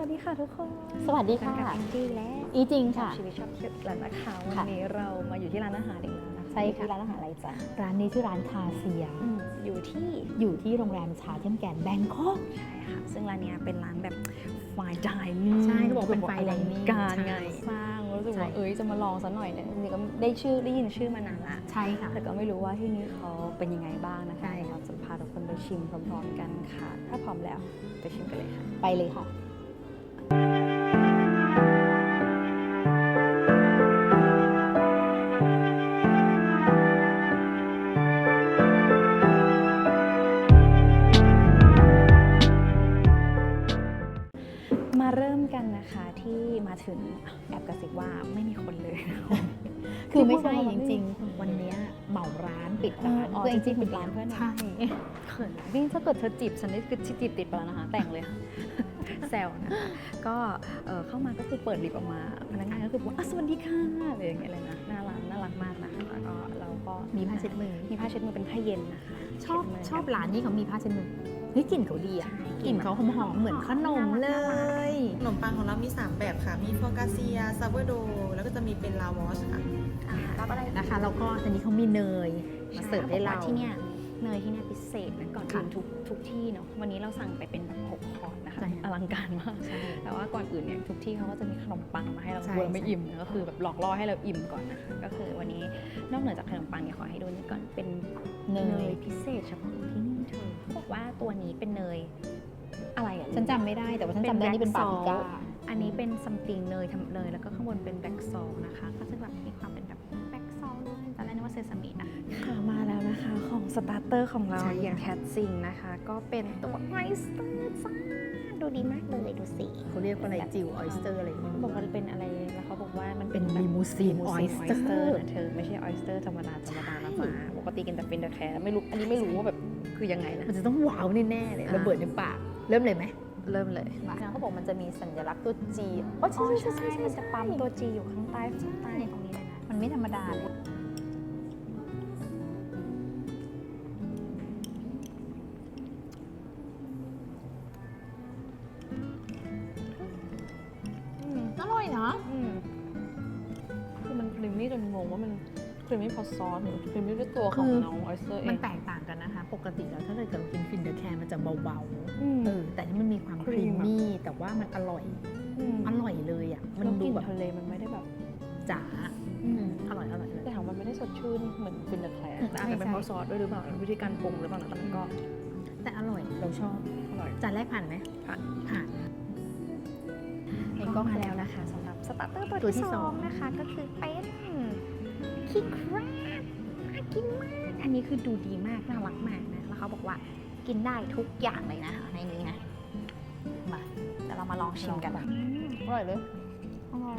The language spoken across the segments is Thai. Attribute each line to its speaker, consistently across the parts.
Speaker 1: วัสดีค่ะทุกคน
Speaker 2: สวัสดีค่ะ
Speaker 1: กับแองจี้และ
Speaker 2: อีจริงค่ะ
Speaker 1: ชีวิตชอบเที่ยวร้านนะคะวัน
Speaker 2: ค่ะ
Speaker 1: นี้เรามาอยู่ที่ร้านอาหารอีกแล้วนะคะ
Speaker 2: ใช่ค่ะ
Speaker 1: ที่ร้านอาหารอะไรจ๊ะ
Speaker 2: ร้านนี้ชื่อร้านคาเซีย
Speaker 1: อืมอยู่ที่
Speaker 2: อยู่ที่โรงแรมชาเทมแกนแบงคอก
Speaker 1: ใช่ค่ะซึ่งร้านเนี้ยเป็นร้านแบบ fine dining
Speaker 2: ใช่เขาบอกเป็น fine
Speaker 1: อลัง
Speaker 2: dining
Speaker 1: การ
Speaker 2: ใช่
Speaker 1: ไงสร้างรู้สึกว่า
Speaker 2: ใช่
Speaker 1: เอ้ยจะมาลองซะหน่อยเนี่ยจริงๆก็ได้ชื่อได้ยินชื่อมานานละ
Speaker 2: ใช่ค่ะ
Speaker 1: แต่ก็ไม่รู้ว่าที่นี่เขาเป็นยังไงบ้างนะคะ
Speaker 2: ใช่ค่ะ
Speaker 1: เราจะพาทุกคนไปชิมพร้อมๆกันค่ะ ถ้าพร้อมแล้วไปชิมกันเลยค่ะ
Speaker 2: ไปเลยค่ะ
Speaker 1: แอบกระซิบว่าไม่มีคนเลยนะ
Speaker 2: คือไม่ใช่
Speaker 1: ที่พู
Speaker 2: จ
Speaker 1: ดมา
Speaker 2: ริง ๆ วันเนี้ยเหมาร้านปิดร้าน
Speaker 1: อ๋อ
Speaker 2: ตัวเอง
Speaker 1: จริงๆปิดร้านเพื่อน
Speaker 2: ใช่
Speaker 1: เขินนี่ถ้าเกิดเธอจีบฉันนี่คือจีบติดไปแล้วนะคะ แต่งเลยค่ะแซวนะคะก็เอ่อเข้ามาก็คือเปิดลิฟต์ออกมาพนักงานก็คือบอกว่าอะสวัสดีค่ะอะไรอย่างเงี้ยเลยนะน่ารักน่ารักมากนะคะแล้ว ก็เราก็
Speaker 2: มีผ้าเช็ดมือ
Speaker 1: มีผ้าเช็ดมือเป็นผ้าเย็นนะคะ
Speaker 2: ชอบ
Speaker 1: เช็ดมื
Speaker 2: ชอบร้านนี้เขามีผ้าเช็ดมือเฮ้ยกลิ่นเขาดีอะ
Speaker 1: ใช่
Speaker 2: กลิ่นเขาหอมๆเหมือนขนมเลย
Speaker 3: ขนมปังของเรามี 3 แบบค่ะ มีโฟกาเซียซาเวอร์โด แล้วก็จะมีเป็นลาวอชค่ะ
Speaker 1: อ่ารับอะไร
Speaker 2: นะคะ แล้วก็อันนี้เขามีเนยมาเสิร์ฟให้เรา
Speaker 1: ใช่ขบอกว่ที่เนี่ยเนยที่เนี่ยพิเศษนะก่อน
Speaker 2: ค่ะ
Speaker 1: อื่นทุกทุกที่เนาะวันนี้เราสั่งไปเป็นแบบหก คอร์สนะคะ
Speaker 2: ใช่ค่ะ
Speaker 1: อลังการมาก
Speaker 2: ใช่
Speaker 1: แต่ว่าก่อนอื่นเนี่ยทุกที่เขาก็จะมีขนมปังมาให้เรา
Speaker 2: ใช่
Speaker 1: กลัวเราไม่
Speaker 2: ใช่
Speaker 1: อิ่มนะก็คือแบบหลอกล่อให้เราอิ่มก่อนนะคะก็คือวันนี้นอกเหนือจากขนมปังเนี่ยขอให้ดูนี่ก่อนเป็น
Speaker 2: เน
Speaker 1: เน
Speaker 2: ย
Speaker 1: ยพิเศษเฉพาะของที่นี่เธอเขาบอกว่าตัวนี้เป็นเนยอะไรอะ
Speaker 2: ฉันจำไม่ได้แต่ว่าฉันจำได้นี่เป็นปาปริก้า
Speaker 1: อันนี้เป็นซัมติงเนยทำเนยแล้วก็ข้างบนเป็นแบล็กซอลนะคะ ก็จะแบบมีความ เลยตอนแรกนึกว่าเซซามินะค่ะมาแล้วนะคะของสตาร์เตอร์ของเรา
Speaker 2: ใช่ค่ะ
Speaker 1: อย่างแท้จริงนะคะ ก็เป็นตัวไอสเตอร์จ้าดูดีมากเลยดูสิ
Speaker 2: เขาเรียกว่าอะไรจิวออยสเตอร์อะไร
Speaker 1: เขาบอกว่าเป็นอะไรแล้วเขาบอกว่ามัน
Speaker 2: เป็น
Speaker 1: แบบ
Speaker 2: ลิมูซีน
Speaker 1: ลิ
Speaker 2: อ
Speaker 1: มู
Speaker 2: อย
Speaker 1: ซีน
Speaker 2: สเตอร์
Speaker 1: นะเธอไม่ใช่ออยสเตอร์ธรรมดาธรรมดานะ
Speaker 2: ใช่
Speaker 1: จ๊ะปกติกินแต่เป็นเดอร์แคร์ไม่รู้อันนี้ไม่รู้ว่าแบบคือยังไงนะ
Speaker 2: มันจะต้องว้าวแน่ๆเลย
Speaker 1: อ่า
Speaker 2: ระเบิดในปากเริ่มเลยไหม
Speaker 1: เริ่มเลย
Speaker 2: เขาบอกมันจะมีสัญลักษณ์ตัวจี
Speaker 1: โอ้ใช่ใช่ใช่มันจะปั๊มตัวจีอยู่ข้างใต้ข้างใต้ตรงนี้เลยนะ
Speaker 2: มันไม่ธรรมดาเลย
Speaker 1: งงว่ามันครีมมี่เพอซอสหรือครีมมี่ด้วยตัวของ
Speaker 2: คือ
Speaker 1: น้องออยสเตอร์เอ
Speaker 2: มัน
Speaker 1: ง
Speaker 2: แตกต่างกันนะคะ ปกติแล้วถ้าเกิดเรากินฟินเดอร์แคร์มันจะเบา
Speaker 1: อืม
Speaker 2: ๆเออแต่นี่มันมีความ
Speaker 1: ค
Speaker 2: ค
Speaker 1: รี
Speaker 2: รี
Speaker 1: ม
Speaker 2: ม
Speaker 1: อะ
Speaker 2: มี่แต่ว่ามันอร่อย
Speaker 1: ม
Speaker 2: อร่อยเลยอะ มัน
Speaker 1: แล้วก
Speaker 2: ดู
Speaker 1: ลิ่น
Speaker 2: แบบ
Speaker 1: ทะเลมันไม่ได้แบบ
Speaker 2: จ๋า
Speaker 1: อืม
Speaker 2: อร่อยอร่อยเลย
Speaker 1: แต่ถามว่ามันไม่ได้สดชื่นเหมือนฟินเดอร์แคร์
Speaker 2: อืม
Speaker 1: แต่อาจจะเป็น
Speaker 2: ใช่
Speaker 1: เพราะซอสด้วยหรือเปล่าวิธีการปรุงหรือเปล่านะแต่มันก็
Speaker 2: แต่อร่อยเราชอบ
Speaker 1: อร่อย
Speaker 2: จานแรกผ่านไหม
Speaker 1: ผ่าน
Speaker 2: ผ่าน
Speaker 1: ก็มาแล้วนะคะสำหรับสตาร์เตอร์
Speaker 2: ตั
Speaker 1: ตัวว
Speaker 2: ที่
Speaker 1: ที่
Speaker 2: ส
Speaker 1: ส
Speaker 2: อ
Speaker 1: องงนะคะก็คือเป็นคิ กแรบน่ากินมาก อันนี้คือดูดีมาก น่ารักมากนะ แล้วเขาบอกว่ากินได้ทุกอย่างเลยนะคะในนี้นะ มาเดี๋ยวเรามาลองชิมกัน
Speaker 2: ลองก่อน
Speaker 1: อืม
Speaker 2: อร่อยเลย
Speaker 1: อร่อย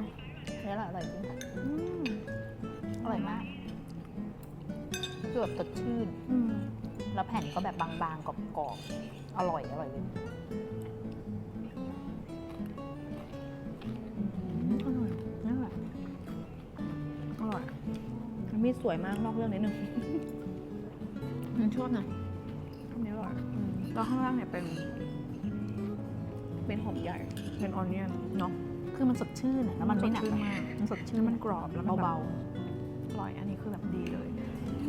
Speaker 2: เนื้ออร่อยอร่อยจริง
Speaker 1: อืม
Speaker 2: อร่อยมากคือแบบสดชื่น
Speaker 1: อืม
Speaker 2: แล้วแผ่นก็แบบบางๆกรอบๆ อร่อยอร่อยเลย
Speaker 1: มีดสวยมากนอกเรื่องนิดนึง
Speaker 2: มันชอบนะ
Speaker 1: อันนี้อร่อยอืมแล้วข้างล่างเนี่ยเป็น เป็นหอมใหญ่ เป็นออนเนียนเนาะ
Speaker 2: คือมันสดชื่นอะแล้วมันไม่หนัก
Speaker 1: สดชื่นมาก
Speaker 2: มันสดชื่
Speaker 1: ชื่
Speaker 2: น
Speaker 1: อมันกรอบแล้วมันแบบ
Speaker 2: เบา
Speaker 1: อร่อยอันนี้คือแบบดีเลย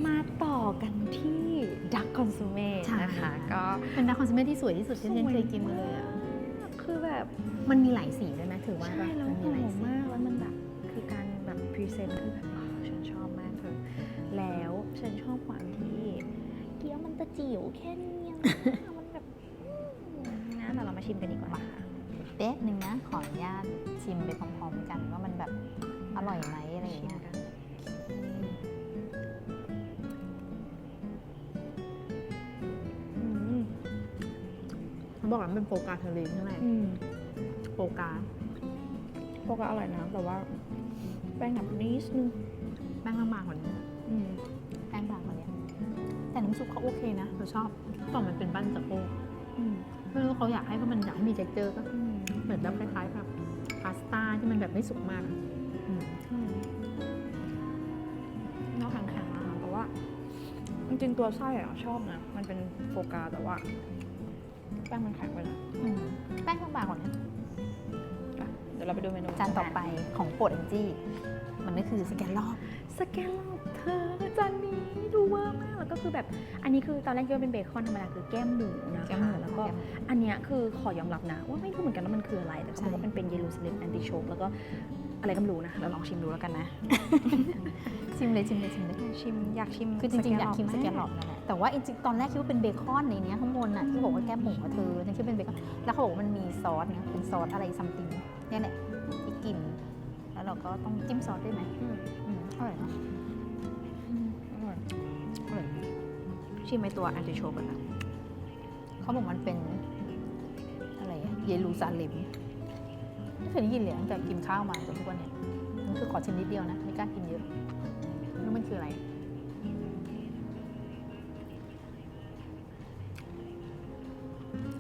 Speaker 1: มาต่อกันที่ดักคอนซูเม่
Speaker 2: ใช่
Speaker 1: นะคะ ก็
Speaker 2: ๆเป็นดาร์คคอนซูเม่ที่สวยที่สุดที่
Speaker 1: สวย
Speaker 2: ฉันเคยกินมาเลยอะ
Speaker 1: คือแบบ
Speaker 2: มันมีหลายสีด้วยไหมถือว่า
Speaker 1: ใช่แล้ว
Speaker 2: มัน
Speaker 1: ห
Speaker 2: มีหลาย
Speaker 1: อม
Speaker 2: สี
Speaker 1: มากแล้วมันแบบ คือการแบบพรีเซนต์คือแบบอ๋อฉันชอบมากเธอแล้วฉันชอบความที่เกี๊ยวมันตะจิ๋วแค่เนี้ยมันแบบอืมนะแต่เรามาชิมกันดีกว่าค่ะ
Speaker 2: เป๊ะหนึ่งนะขออนุญาตชิมไปพร้อมๆกันว่ามันแบบอร่อยไหมอะไรอย่างเงี้ย
Speaker 1: ชิมกันอืม
Speaker 2: เขาบอกว่ามันเป็นโฟกาเทอรีนใช่ไหม
Speaker 1: อืม
Speaker 2: โฟกา
Speaker 1: พวกก็อร่อยนะแต่ว่า แป้งหนับนิดนึง
Speaker 2: แป้งบางๆกว่านี้
Speaker 1: อืม
Speaker 2: แป้งบางกว่านี้แต่น้ำซุปเขาโอเคนะเราชอบต่อมันเป็นบ้านสะโพก
Speaker 1: อืม
Speaker 2: ไม่รู้เขาอยากให้มันอยากให้มี texture ก็
Speaker 1: อืม
Speaker 2: เหมือนแบบคล้ายๆแบบพาสต้าที่มันแบบไม่สุกมากอะอืม
Speaker 1: อืมนอกแข็งๆนะคะแต่ว่าจริงๆตัวไส้อะชอบนะ มันเป็นโฟกาแต่ว่า แป้งมันแข็งไปนะ
Speaker 2: อืมแป้งบางๆกว่านี้
Speaker 1: อ ดี๋ยวเราไปดูเมนู
Speaker 2: จานต่อไปของโปรดแองจี้มันก็คือสแกนรอบ
Speaker 1: สแกนลอบเธอจานนี้ดูเวอร์มากแล้วก็คือแบบอันนี้คือตอนแรกคิดว่าเป็นเบคอนธรรมดาคือแก้มหมูนะคะ
Speaker 2: แก้มหมู
Speaker 1: แล้วก็
Speaker 2: แก้มหมู
Speaker 1: อันเนี้ยคือขอยอมรับนะ ว่าไม่รู้เหมือนกันว่ามันคืออะไร แต่เขาบอกว่า
Speaker 2: ใช่
Speaker 1: มันเป็นเยลูซาเล็มแอนติโชกแล้วก็อะไรก็ไม่รู้นะ เราลองชิมดูแล้วกันนะ
Speaker 2: ชิมเลยชิมเลยชิมเลย
Speaker 1: ชิมอยากชิม
Speaker 2: คือจริงๆอยากชิมสแกนหล
Speaker 1: อ
Speaker 2: อบนั่นแหละแต่ว่าจริงๆตอนแรกคิดว่าเป็นเบคอนในเนี้ยข้างบนน่ะที่บอกว่าแก้มหมูอะเธอฉันคิดว่าเป็นเบคอนแล้วเขาบอกว่ามันมีซอสนะเป็นซอสอะไรซัมติง เนี่ยแหละที่กิน แล้วเราก็ต้องจิ้มซอสด้วยไหม
Speaker 1: อืม
Speaker 2: อืมอร่อยเนาะ
Speaker 1: อืมอร่อย
Speaker 2: อร่อย
Speaker 1: ชิมไอตัวแอนติโชกกันนะ
Speaker 2: เขาบอกมันเป็น อะไรอะเยรูซาเล็มไม่เคยได้ยินเลยตั้งแต่กินข้าวมาจนทุกวันเนี้ยมันคือขอชิมนิดเดียวนะ ไม่กล้ากินเยอะไม่รู้มันคืออะไร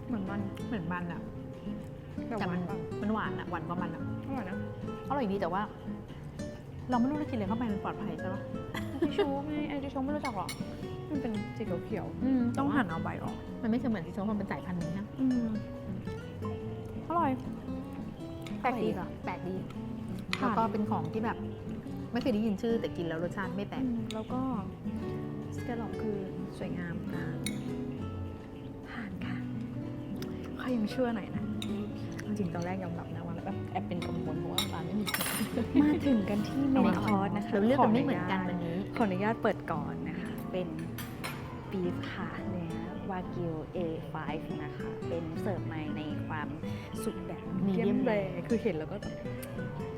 Speaker 1: เหมือนมัน
Speaker 2: เหมือนมันอะ
Speaker 1: แต่
Speaker 2: แต่
Speaker 1: ห
Speaker 2: มั
Speaker 1: วานนเปล่า
Speaker 2: มันหวานอะหวานกว่ามันอะ
Speaker 1: อร่อยนะ
Speaker 2: อร่อยดีแต่ว่า เราไม่รู้จะกินอะไรเข้าไปมันปลอดภัยใช่ปะ
Speaker 1: แอนติโชกไงแอนติโชกไม่รู้จักหรอมันเป็นสีเขียว
Speaker 2: อืม
Speaker 1: ๆต้องหั่นเอาใบออก
Speaker 2: มันไม่เคยเหมือนที่ชมมันเป็นสายพันธุ์นี้นะ
Speaker 1: อืมอร่อยแปลกดี
Speaker 2: อร่อย
Speaker 1: ค่ะ
Speaker 2: แปลกดี
Speaker 1: ค่ะ
Speaker 2: แล้วก็เป็นของที่แบบ ไม่เคยได้ยินชื่อแต่กินแล้วรสชาติไม่แปลก
Speaker 1: อืมแล้วก็สแกลลอปคือสวยงามนะผ่านค่ะเขายังเชื่อหน่อยนะเอา จริงตอนแรกยอมรับนะว่าแบบแอบเป็นกังวลเพราะว่าร้านไม่มีคนมาถึงกันที่เมนคอร์สนะคะ
Speaker 2: เราเลือกกันไม่เหมือนกันวันนี้
Speaker 1: ขออนุญาตเปิดก่อนนะคะ เป็นบีฟค่ะเนื้อวากิว A5 นะคะ เป็นเสิร์ฟมาในความสุกแบบมีเดีย
Speaker 2: Medium
Speaker 1: มแร
Speaker 2: rare
Speaker 1: คือเห็นแล้วก็แบบ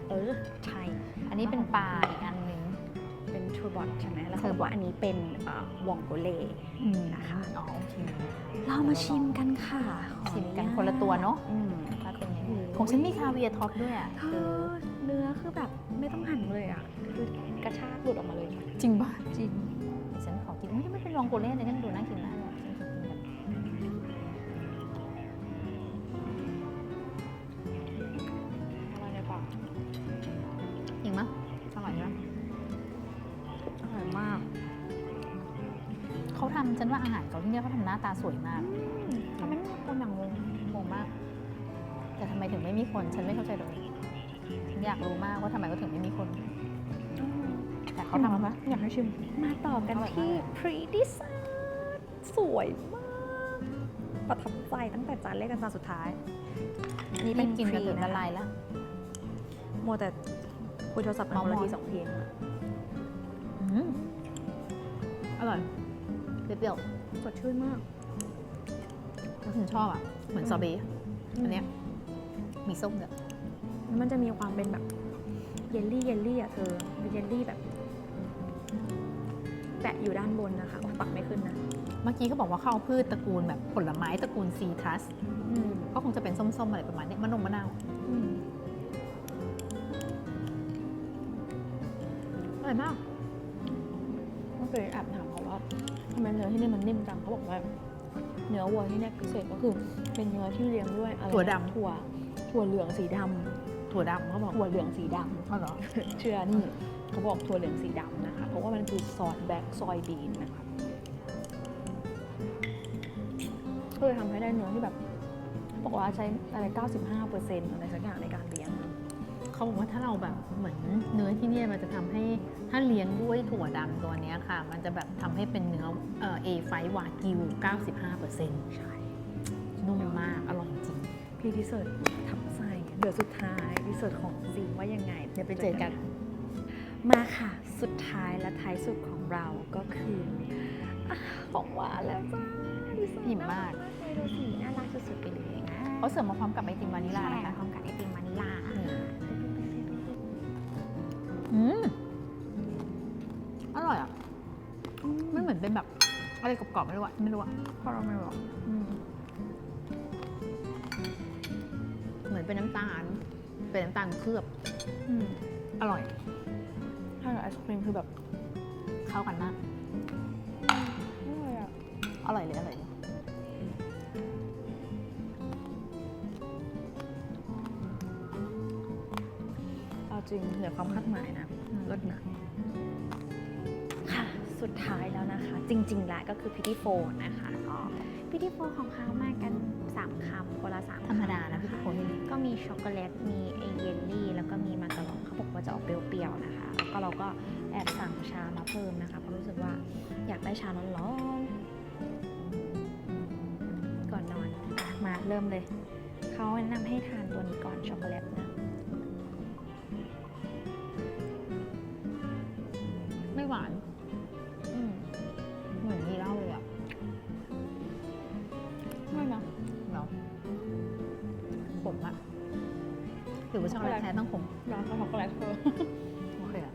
Speaker 1: เออใช่
Speaker 2: อันนี้เป็นปลาอีกอัน หนึ่ง
Speaker 1: เป็นทูบอทใช่ไหมแล้ว
Speaker 2: เท
Speaker 1: เขา
Speaker 2: อร์
Speaker 1: บอก
Speaker 2: บอท
Speaker 1: ว่าอันนี้เป็นวองโกเล่นะคะ
Speaker 2: อ๋อโอเค
Speaker 1: เรามาชิมกันค่ะ
Speaker 2: ชิมกันคนละตัวเนอะ
Speaker 1: อืม
Speaker 2: ถ้าเป็นยังไง
Speaker 1: โอ้โห
Speaker 2: ของฉันมีคาเวียร์ท็อปด้วยอะ
Speaker 1: เธ
Speaker 2: คือ
Speaker 1: อเนื้อคือแบบไม่ต้องหั่นเลยอะคือกระชากหลุดออกมาเลย
Speaker 2: จริงป่ะ
Speaker 1: จริง
Speaker 2: เดี๋ยวฉันขอกินไม่ไม่เป็นลองโกเล่เลยนั่นดูน่ากินมากเลยฉันข เขาทำฉันว่าอาหารเขาที่เนี่ยเขาทำหน้าตาสวยมาก
Speaker 1: ทำไมไม่มีคนอย่างงง
Speaker 2: งงมาก แต่ทำไมถึงไม่มีคน ฉันไม่เข้าใจเลยฉันอยากรู้มากว่าทำไมเขาถึงไม่มีคน แต่เขาทำแล้วปะ
Speaker 1: อยากให้ชิม มาต่อกัน
Speaker 2: อร่อยมาก
Speaker 1: ที่ Pre Dessert สวยมาก ประทับใจตั้งแต่จานแรกจนจานสุดท้ายอันนี้เป็น
Speaker 2: กินกัน
Speaker 1: pre
Speaker 2: ถึงละ
Speaker 1: ค
Speaker 2: ลายแล้ว
Speaker 1: โมวแต่คุยโทรศัพท์กันคนละทีสองทีเองอะ
Speaker 2: อืมอร่อย เปรี้ยว
Speaker 1: สดชื่นมาก
Speaker 2: ๆแล้วฉันชอบอะ เหมือนซอเบต์อันเนี้ยมีส้มด้วย
Speaker 1: แล้วมันจะมีความเป็นแบบเยลลี่เยลลี่อะเธอเป็นเยลลี่แบบ แปะอยู่ด้านบนนะคะโอ้ยปักไม่ขึ้นนะ
Speaker 2: เมื่อกี้เขาบอกว่าเขาเอาพืชตระกูลแบบผลไม้ตระกูลซีทรัส
Speaker 1: อืม
Speaker 2: ก็คงจะเป็นส้ม ๆ อะไรประมาณเนี้ยมะนงมะนาว
Speaker 1: อืม
Speaker 2: อร่อยมาก
Speaker 1: ก็เคยแอบถามเขาว่า ทำไมเนื้อที่นี่มันนิ่มจังเขาบอกว่า เนื้อวัวที่เนี่ยพิเศษก็คือ เป็นเนื้อที่เลี้ยงด้วยอะไรนะ
Speaker 2: ถั่วดำ
Speaker 1: ถั่วถั่วเหลืองสีดำ
Speaker 2: ถั่วดำเขาบอก
Speaker 1: ถั่วเหลืองสีดำ
Speaker 2: อ๋อเหรอ
Speaker 1: เชื่อนี่เขาบอกถั่วเหลืองสีดำนะคะ เพราะว่ามันคือซอสแบล็กซอยบีนนะคะก็เลยทำให้ได้เนื้อที่แบบ บอกว่าใช้อะไร 95เปอร์เซ็นต์อะไรสักอย่างในการเลี้ยง
Speaker 2: เขาบอกว่าถ้าเราแบบเหมือนเนื้อที่เนี่ยมันจะทำให้ถ้าเลี้ยงด้วยถั่วดำตัวเนี้ยค่ะ มันจะแบบทำให้เป็นเนื้อเอ่อ A5 วากิว 95%
Speaker 1: ใช่
Speaker 2: นุ่มมาก อร่อยจริง
Speaker 1: พี่ดีเซิร์ตทับใจเดี๋ยวสุดท้ายดีเซิร์ตของจริงว่ายังไง
Speaker 2: เดี๋ยวไปเจอกัน
Speaker 1: มาค่ะ สุดท้ายและท้ายสุดของเราก็คืออะของหวานแล้วจ้าดีเซิร์ต
Speaker 2: อิ่มมาก
Speaker 1: น่รัเลยดูสิน่ารักสุดๆไปเลยนะ
Speaker 2: เขาเสิร์ฟมาพร้อมกับไอติมวานิลลา
Speaker 1: ใช่
Speaker 2: นะคะ
Speaker 1: พร้อมกับไอติม
Speaker 2: อืมอร่อยอะมันเหมือนเป็นแบบอะไรกรอบๆไม่รู้อะไม่รู้อะ
Speaker 1: คาราเมลเหรอ
Speaker 2: เหมือนเป็นน้ำตาล เป็นน้ำตาลเคลือบ
Speaker 1: อืม
Speaker 2: อร่อย
Speaker 1: ถ้ากับไอศครีมคือแบบ
Speaker 2: เข้ากันมาก
Speaker 1: ริง เหนือความคาดหมายนะรสหนักค่ะ สุดท้ายแล้วนะคะ จริง ๆ แล้วก็คือพิธีโฟนะคะก็พิธีโฟของเขามากัน 3คำคนละ3
Speaker 2: ธรรมดานะพี่ทุกคน
Speaker 1: ก็มีช็อกโกแลตมีไอเยลลี่ แล้วก็มีมาการองเขาบอกว่าจะออกเปรี้ยวๆนะคะ แล้วก็เราก็แอบสั่งชามาเพิ่มนะคะเพราะรู้สึกว่าอยากได้ชาร้อนๆก่อนนอนอะมาเริ่มเลย เขาแนะนำให้ทานตัวนี้ก่อนช็อกโกแลตนะาะ
Speaker 2: ขมอะหรือว่าช็อกโกแลตแท้ต้องขม
Speaker 1: ร้อนช็อกโกแลตเธอ
Speaker 2: โอเคอะ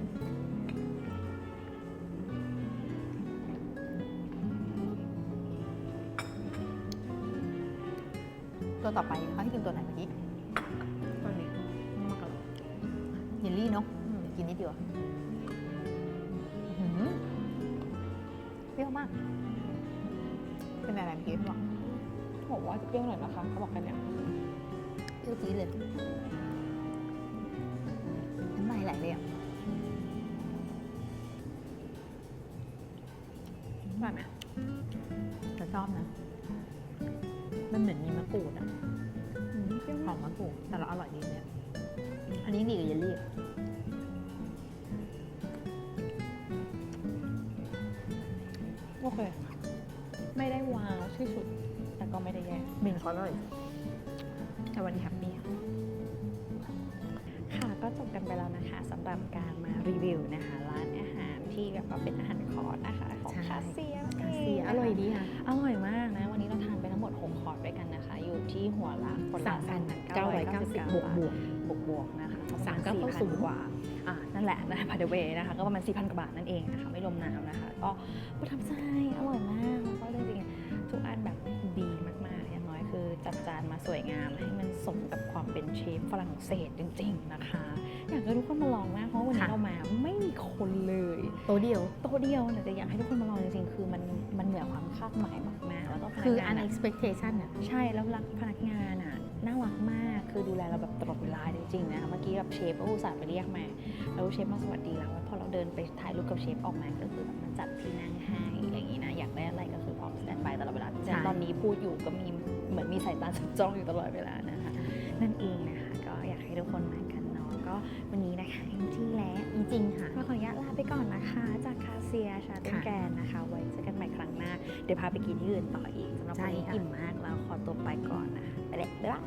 Speaker 2: ตัวต่อไปเขาให้กินตัวไหนเมื่อกี้
Speaker 1: ตัวนี้มาการอง
Speaker 2: เยลลี่เนาะอืมกินนิดเดียวอื้อหือเปรี้ยวมาก เป็นอะไรเมื่อกี้พี่บอก
Speaker 1: บอกว่าจะเปรี้ยวหน่อยนะคะเขาบอกกันเนี่ย
Speaker 2: เปรี้ยวจี๊ดเลยน้ำลายไหลเลยอะ
Speaker 1: อร่อยไหม
Speaker 2: แต่ชอบนะ มันเหมือนมีมะกรูดอะ
Speaker 1: อืมเปรี้ยว
Speaker 2: ห
Speaker 1: มา
Speaker 2: อกมมะกรูดแต่เราอร่อยดีเนี่ยอันนี้ดีกับเยลลี่อะ
Speaker 1: โอเค ไม่ได้ว้าวที่สุดแต่ ก็ไม่ได้แย่
Speaker 2: เมนเขาอร่อย
Speaker 1: แต่วันนี้แฮปปี้ค่ะก็จบกันไปแล้วนะคะสำหรับการมารีวิวนะคะ ร้านอาหารที่แบบว่าเป็นอาหารคอร์สนะคะ ของ
Speaker 2: ใช่
Speaker 1: คาเซีย
Speaker 2: คาเซียอร่อยดีค่ะ
Speaker 1: อร่อยมากนะ วันนี้เราทานไปทั้งหมด 6 คอร์สด้วยกันนะคะ อยู่ที่หัวละคนละ
Speaker 2: 3,990
Speaker 1: บวกบวกบวกบวกๆนะคะประ
Speaker 2: สาม
Speaker 1: ณ
Speaker 2: เก้าเก้าศูนย์
Speaker 1: 4,000กว่าอ่านั่นแหละนะพาเดเวนะคะ ก็ประมาณ4,000กว่าบาทนั่นเองนะคะ ไม่รวมน้ำนะคะ ก็ประทับใจอร่อยมากแล้วก็จริงๆ ทุกอันแบบดีมากๆ อย่างน้อยคือจัดจานมาสวยงามให้มันสมกับความเป็นเชฟฝรั่งเศสจริง ๆ นะคะ อยากให้ทุกคนมาลองมากเพราะว่าวันนี้
Speaker 2: ค่ะ
Speaker 1: เรามาไม่มีคนเลย
Speaker 2: โตวเดียว
Speaker 1: โต๊ะเดียวเนี่ยแต่อยากให้ทุกคนมาลองจริงๆคือมันมันเหนือความคาดหมายมากๆแล้วก็พนัก
Speaker 2: คืองา
Speaker 1: นอะ
Speaker 2: unexpectation อะ
Speaker 1: ใช่แล้วรักพนักงานอะน่ารักมากคือดูแลเราแบบตลอดเวลาจริงๆนะคะเมื่อกี้แบบเชฟก็อุตส่าห์ไปเรียกมาแล้วเชฟมาสวัสดีเราแล้วพอเราเดินไปถ่ายรูปกับเชฟออกมาก็คือแบบมาจัดที่นั่งให้ นนี้พูดอยู่ก็มีเหมือนมีสายตาจับจ้องอยู่ตลอดเวลานะคะ นั่นเองนะคะ ก็อยากให้ทุกคนมากันเนาะก็วันนี้นะคะจริงๆแล้ว
Speaker 2: จริงๆค่ะ
Speaker 1: ก็ขออนุญาตลาไปก่อนนะคะ จากคาเซียชาต้น
Speaker 2: ค่ะ
Speaker 1: แกนนะคะ ไว้เจอกันใหม่ครั้งหน้า เดี๋ยวพาไปกินที่อื่นต่ออีกสำหรับวันนี้
Speaker 2: ใช่ค่ะ
Speaker 1: อิ่มมากแล้วขอตัวไปก่อนนะคะไปเลยบ๊ายบาย